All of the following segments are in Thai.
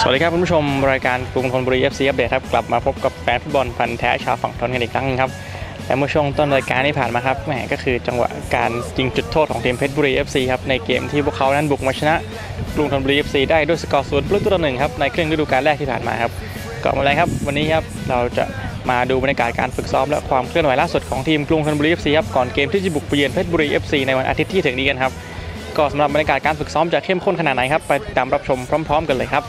สวัสดีครับคุณผู้ชมรายการกรุงธนบุรี FC อัปเดตครับกลับมาพบกับแฟนฟุตบอลพันธ์แท้ชาวฝั่งทนกันอีกครั้งหนึงครับและเมื่อช่วงต้นรายการที่ผ่านมาครับแหมก็คือจังหวะการยิงจุดโทษของทีมเพชรบุรี FC ครับในเกมที่พวกเขานั้นบุกมาชนะกรุงธนบุรี FC ได้ด้วยสกอร์ศูนย์ประตูต่อหนึ่งครับในครึ่งฤดูกาลแรกที่ผ่านมาครับก่อนมาเลยครับวันนี้ครับเราจะมาดูบรรยากาศการฝึกซ้อมและความเคลื่อนไหวล่าสุดของทีมกรุงธนบุรี FC ครับก่อนเกมที่จะบุกไปเยือนเพชรบุรี FC ในวันอาทิตย์ที่ถึงนี้กันครับก็สำหรับบรรยากาศการฝึกซ้อมจะเข้มข้นขนาดไหนครับไปตามรับชมพร้อม ๆ กันเลยครับ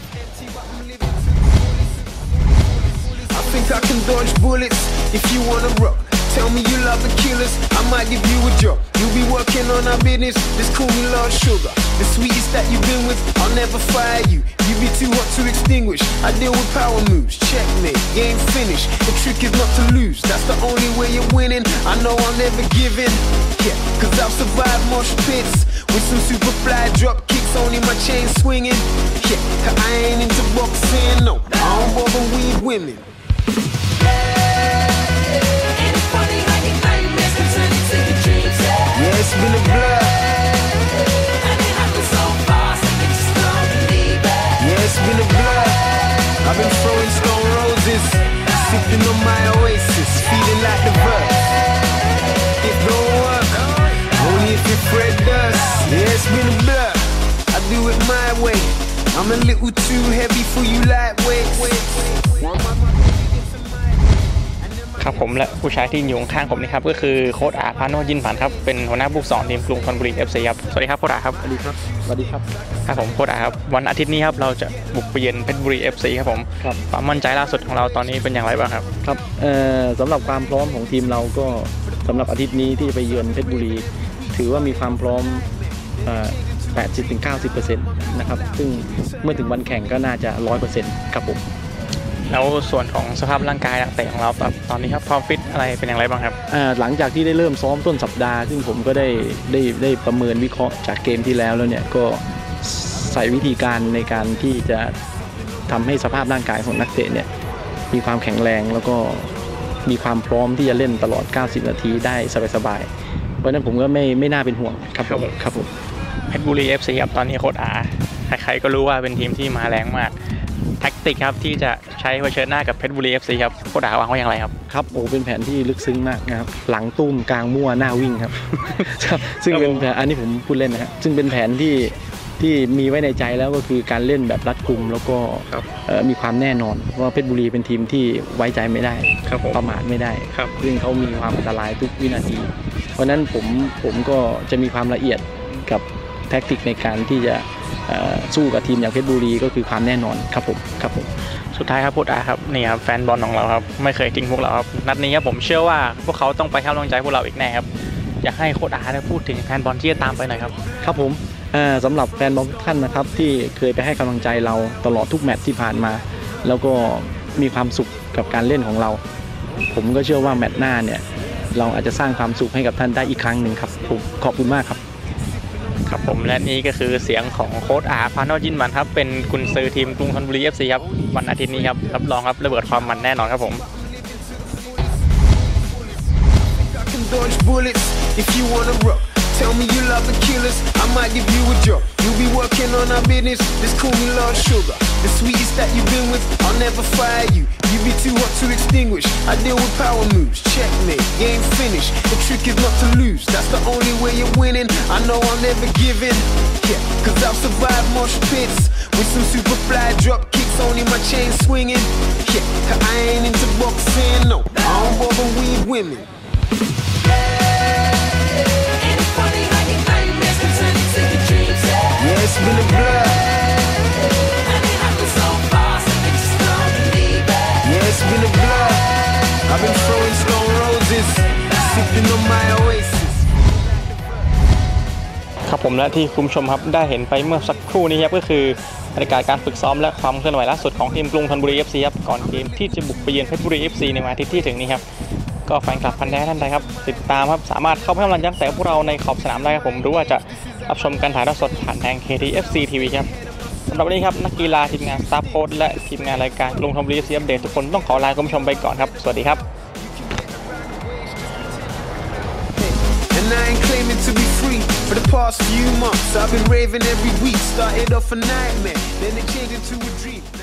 think I can dodge bullets if you wanna rock. Tell me you love the killers, I might give you a job. You'll be working on our business, just call me Lord Sugar. The sweetest that you've been with, I'll never fire you. You be too hot to extinguish. I deal with power moves, checkmate, game finished. The trick is not to lose, that's the only way you're winning. I know I'll never give in, yeah, cause I've survived mosh pits. With some super fly drop kicks, only my chain swinging. Yeah, 'cause I ain't into boxing, no. I don't bother weed women. I've been throwing stone roses, sipping on my oasis, feeling like the verse. It don't work, only if it Fred does. Yeah, it's been a blur. I do it my way. I'm a little too heavy for you lightweight. ครับผมและผู้ชายที่อยู่ข้างๆผมนี่ครับก็คือโค้ชอาพาโนยินผันครับเป็นหัวหน้าผู้ฝึกสอนทีมกรุงธนบุรี FC ครับสวัสดีครับโค้ชอาครับสวัสดีครับสวัสดีครับครับผมโค้ชอาครับวันอาทิตย์นี้ครับเราจะบุกไปเยือนเพชรบุรี FC ครับผมครับความมั่นใจล่าสุดของเราตอนนี้เป็นอย่างไรบ้างครับครับเอ่อสำหรับความพร้อมของทีมเราก็สำหรับอาทิตย์นี้ที่จะไปเยือนเพชรบุรี ถือว่ามีความพร้อมเอ่อ80-90%นะครับซึ่งเมื่อถึงวันแข่งก็น่าจะ 100%ครับผม แล้วส่วนของสภาพร่างกายนักเตะของเราแบบตอนนี้ครับความฟิตอะไรเป็นอย่างไรบ้างครับเอ่อหลังจากที่ได้เริ่มซ้อมต้นสัปดาห์ ซึ่งผมก็ได้ได้ได้ประเมินวิเคราะห์จากเกมที่แล้วแล้วเนี่ยก็ใส่วิธีการในการที่จะทำให้สภาพร่างกายของนักเตะเนี่ยมีความแข็งแรงแล้วก็มีความพร้อมที่จะเล่นตลอด 90 นาทีได้สบายๆเพราะฉะนั้นผมก็ไม่ไม่น่าเป็นห่วงครับผมครับผมเพชรบุรี FC ครับตอนนี้โค้ชอาใครๆก็รู้ว่าเป็นทีมที่มาแรงมาก แท็กติกครับที่จะใช้เผชิญหน้ากับเพชรบุรี FC ครับโค้ชอาวางไว้อย่างไรครับครับโอ้เป็นแผนที่ลึกซึ้งมากนะครับหลังตุ้มกลางมั่วหน้าวิ่งครับครับ ซึ่งเป็นแผนอันนี้ผมพูดเล่นนะฮะซึ่งเป็นแผนที่ที่มีไว้ในใจแล้วก็คือการเล่นแบบรัดกุมแล้วก็ครับเอ่อมีความแน่นอนเพราะว่าเพชรบุรีเป็นทีมที่ไว้ใจไม่ได้ครับผมประมาทไม่ได้ครับซึ่งเขามีความอันตรายทุกวินาที เพราะฉะนั้นผมผมก็จะมีความละเอียดกับแท็กติกในการที่จะเอ่อ สู้กับทีมอย่างเพชรบุรีก็คือความแน่นอนครับผมครับผมสุดท้ายครับโค้ชอาครับนี่ครับแฟนบอลของเราครับไม่เคยทิ้งพวกเราครับนัดนี้ครับผมเชื่อว่าพวกเขาต้องไปให้กำลังใจพวกเราอีกแน่ครับอยากให้โค้ชอาได้พูดถึงแฟนบอลที่จะตามไปหน่อยครับครับผมเอ่อสำหรับแฟนบอลทุกท่านนะครับที่เคยไปให้กำลังใจเราตลอดทุกแมตช์ที่ผ่านมา แล้วก็มีความสุขกับการเล่นของเรา ผมก็เชื่อว่าแมตช์หน้าเนี่ยเราอาจจะสร้างความสุขให้กับท่านได้อีกครั้งหนึ่งครับผมขอบคุณมากครับ ครับผมและนี่ก็คือเสียงของโค้ชอาพาโนจินมันครับ เป็นกุนซือทีมกรุงธนบุรี FC ครับ วันอาทิตย์นี้ครับ รับรองครับ ระเบิดความมันแน่นอนครับผม Tell me you love the killers, I might give you a job. You'll be working on our business, just call me Lord Sugar. The sweetest that you've been with, I'll never fire you. You be too hot to extinguish. I deal with power moves, checkmate, game finished. The trick is not to lose, that's the only way you're winning. I know I'll never give in, yeah, cause I've survived mosh pits. With some super fly drop kicks, only my chain swinging. Yeah, I ain't into boxing, no. I don't bother with women. Sipping on my oasis. ครับผมและที่คุณผู้ชมครับได้เห็นไปเมื่อสักครู่นี้ครับก็คือบรรยากาศการฝึกซ้อมและความเคลื่อนไหวล่าสุดของทีมกรุงธนบุรี FC ครับก่อนเกมที่จะบุกไปเยือนเพชรบุรี FC ในวันอาทิตย์ที่ถึงนี้ครับก็แฟนคลับพันธุ์แท้ท่านใดครับ ติดตามครับ สามารถเข้าไปให้กำลังใจแต่พวกเราในขอบสนามได้ครับผมหรือว่าจะรับชมการถ่ายทอดสดผ่านทาง KTFC TV ครับสำหรับวันนี้ครับ นักกีฬาทีมงานสตาฟโค้ชและทีมงานรายการกรุงธนบุรี FC อัปเดตทุกคนต้องขอลาคุณผู้ชมไปก่อนครับ สวัสดีครับ I ain't claiming to be free. For the past few months, I've been raving every week. Started off a nightmare, then it changed into a dream.